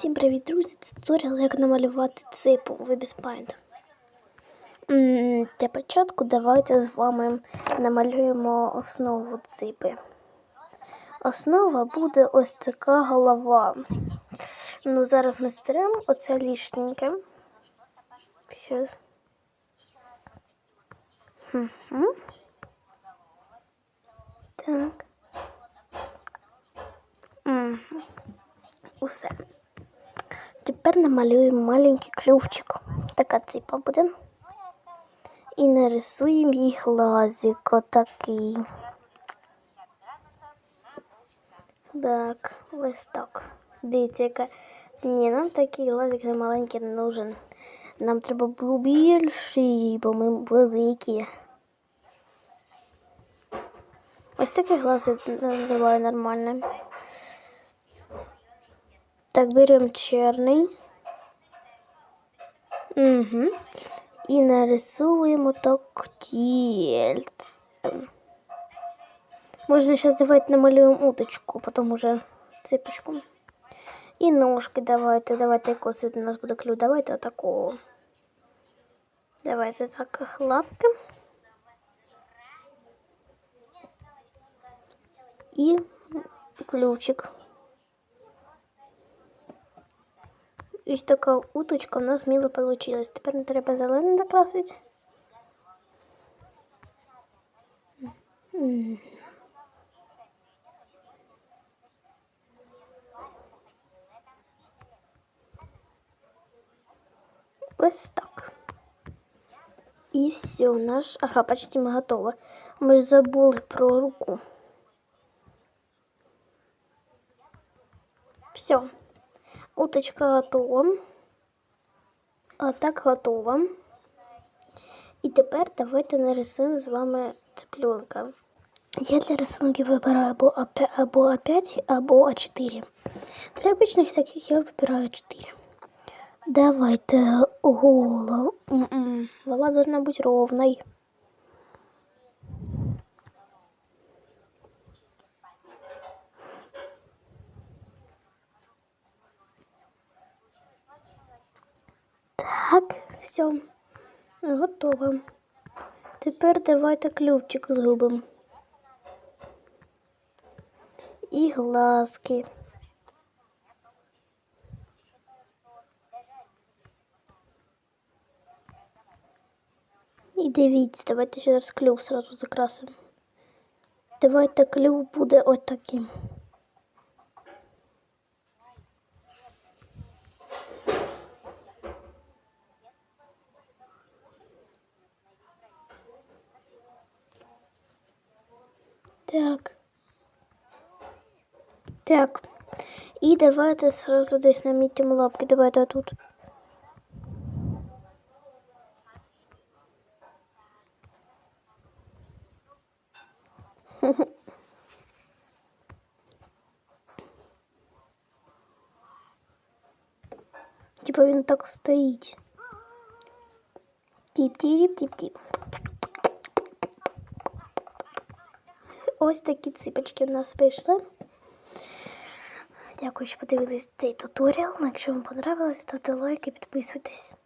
Всім привіт, друзі! Це туторіал, як намалювати ципу в Paint. Для початку давайте з вами намалюємо основу ципи. Основа буде ось така голова. Ну, зараз ми стеремо оце лишненьке. Щас. Так. Мгм. Усе. Тепер намалюємо маленький клювчик. Така ципа буде. І нарисуємо їй глазик отакий. Так, ось так. Дивіться, яка. Ні, нам такий глазик маленький не нужен. Нам треба було більший, бо ми великі. Ось такий глазик називаю нормальним. Так, беремо чорний. Угу. І нарисуємо так тільце. Можна зараз давайте намалюємо уточку, потім уже ципочку. І ножки давайте. Давайте якого цвіту у нас буде клюв. Давайте отакого. Давайте так лапки. І ключик. Ось така уточка у нас мило получилась. Тепер не треба зелений закрасити. Ось так. І все, наш... Ага, почти ми готові. Ми ж забули про руку. Все. Уточка готова. А так готова. І тепер давайте нарисуємо з вами цыпленка. Я для рисунків вибираю або А5, або А5, або А4. Для обичних таких я вибираю 4. Давайте голову. Голова должна бути ровной. Так, все, готово. Тепер давайте ключик зробимо. І глазки. І дивіться, давайте ще раз клюв сразу закрасимо. Давайте клюв буде ось таким. Так. Так. І давайте сразу десь намітимо лапки. Давайте тут. Типа він так стоїть. Тіп-тіп-тіп-тіп. Ось такі ципочки в нас вийшли. Дякую, що подивились цей туторіал. Якщо вам понравилось, ставте лайк і підписуйтесь.